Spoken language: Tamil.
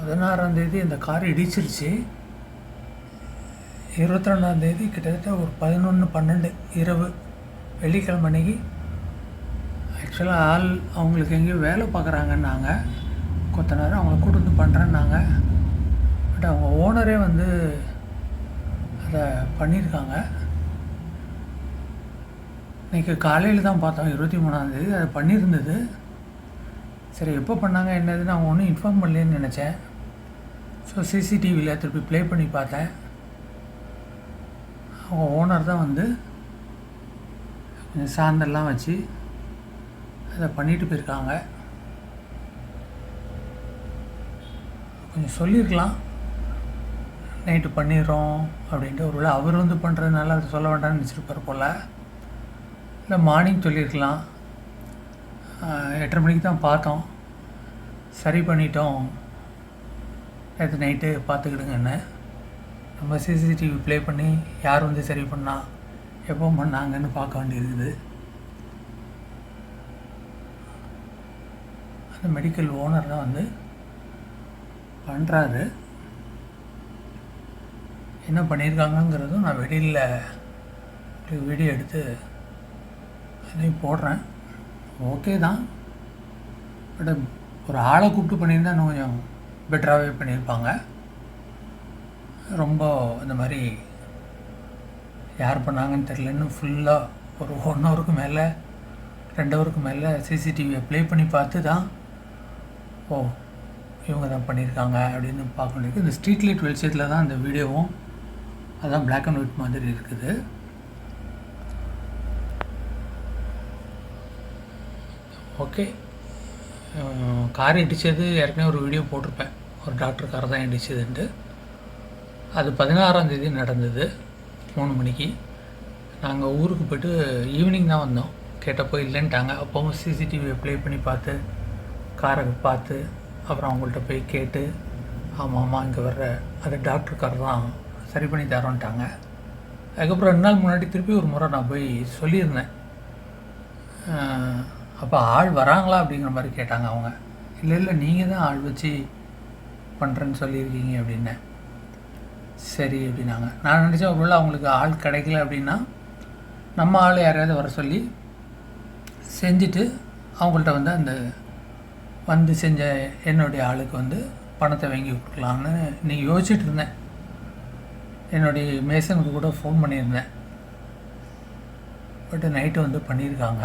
பதினாறாம் தேதி இந்த கார் இடிச்சிருச்சு. இருபத்தி ரெண்டாம் தேதி கிட்டத்தட்ட ஒரு பதினொன்று பன்னெண்டு இரவு வெள்ளிக்கிழமை அன்னைக்கு ஆக்சுவலாக ஆள் அவங்களுக்கு எங்கேயோ வேலை பார்க்குறாங்கன்னாங்க. கொத்தனார் நேரம் அவங்கள கூட்டு வந்து பண்ணுறேன்னாங்க பட் அவங்க ஓனரே வந்து அதை பண்ணியிருக்காங்க. இன்றைக்கி காலையில் தான் பார்த்தோம் இருபத்தி மூணாந்தேதி அதை பண்ணியிருந்தது. சரி எப்போ பண்ணாங்க என்னதுன்னு அவங்க ஒன்றும் இன்ஃபார்ம் பண்ணலேன்னு நினச்சேன். ஸோ சிசிடிவியில் திருப்பி ப்ளே பண்ணி பார்த்தேன். அவங்க ஓனர் தான் வந்து கொஞ்சம் சாந்தெல்லாம் வச்சு அதை பண்ணிட்டு போயிருக்காங்க. கொஞ்சம் சொல்லியிருக்கலாம். நைட்டு பண்ணிடுறோம் அப்படின்ட்டு ஒருவேளை அவர் வந்து பண்ணுறதுனால அதை சொல்ல வேண்டாம்னு நினச்சிருப்பார் போல். இல்லை மார்னிங் சொல்லியிருக்கலாம். எட்டரை மணிக்கு தான் பார்த்தோம். சரி பண்ணிட்டோம். நேற்று நைட்டு பார்த்துக்கிடுங்கன்னு நம்ம சிசிடிவி ப்ளே பண்ணி யார் வந்து சரி பண்ணா எப்போ பண்ணாங்கன்னு பார்க்க வேண்டியிருக்குது. அந்த மெடிக்கல் ஓனர் தான் வந்து பண்ணுறாரு என்ன பண்ணியிருக்காங்கங்கிறதும் நான் வெளியில் வீடியோ எடுத்து அதையும் போடுறேன். ஓகே தான். பட் ஒரு ஆளை கூப்பிட்டு பண்ணியிருந்தா இன்னும் கொஞ்சம் பெட்டராகவே பண்ணியிருப்பாங்க. ரொம்ப இந்த மாதிரி யார் பண்ணாங்கன்னு தெரில இன்னும் ஃபுல்லாக ஒரு ஒன் ஹவருக்கு மேலே ரெண்டு ஹவருக்கு மேலே சிசிடிவியை ப்ளே பண்ணி பார்த்து தான் ஓ இவங்க தான் பண்ணியிருக்காங்க அப்படின்னு பார்க்க முடியுது இந்த ஸ்ட்ரீட் லைட் வெளிச்சத்தில் தான் இந்த வீடியோவும் அதான் பிளாக் அண்ட் ஒயிட் மாதிரி இருக்குது. ஓகே கார் இடித்தது ஏற்கனவே ஒரு வீடியோ போட்டிருப்பேன். ஒரு டாக்டர் கார் தான் இடிச்சதுன்ட்டு. அது பதினாறாம் தேதி நடந்தது மூணு மணிக்கு. நாங்கள் ஊருக்கு போய்ட்டு ஈவினிங் தான் வந்தோம். கேட்டப்போ இல்லைன்ட்டாங்க. அப்போவும் சிசிடிவியை ப்ளே பண்ணி பார்த்து காரை பார்த்து அப்புறம் அவங்கள்ட்ட போய் கேட்டு ஆமாம் ஆமாம் இங்கே வர்ற. அது டாக்டர் கார் தான் சரி பண்ணி தரோன்ட்டாங்க. அதுக்கப்புறம் ரெண்டு நாள் முன்னாடி திருப்பி ஒரு முறை நான் போய் சொல்லியிருந்தேன். அப்போ ஆள் வராங்களா அப்படிங்கிற மாதிரி கேட்டாங்க அவங்க. இல்லை இல்லை நீங்கள் தான் ஆள் வச்சு பண்ணுறேன்னு சொல்லியிருக்கீங்க அப்படின்னேன் சரி அப்படின்னாங்க. நான் நினச்சேன் ஒருவேளை அவங்களுக்கு ஆள் கிடைக்கல அப்படின்னா நம்ம ஆள் யாரையாவது வர சொல்லி செஞ்சுட்டு அவங்கள்ட்ட வந்து அந்த வந்து செஞ்ச என்னுடைய ஆளுக்கு வந்து பணத்தை வாங்கி கொடுக்கலான்னு நீங்கள் யோசிச்சுட்டு இருந்தேன். என்னுடைய மேசனுக்கு கூட ஃபோன் பண்ணியிருந்தேன். பட் நைட்டு வந்து பண்ணியிருக்காங்க.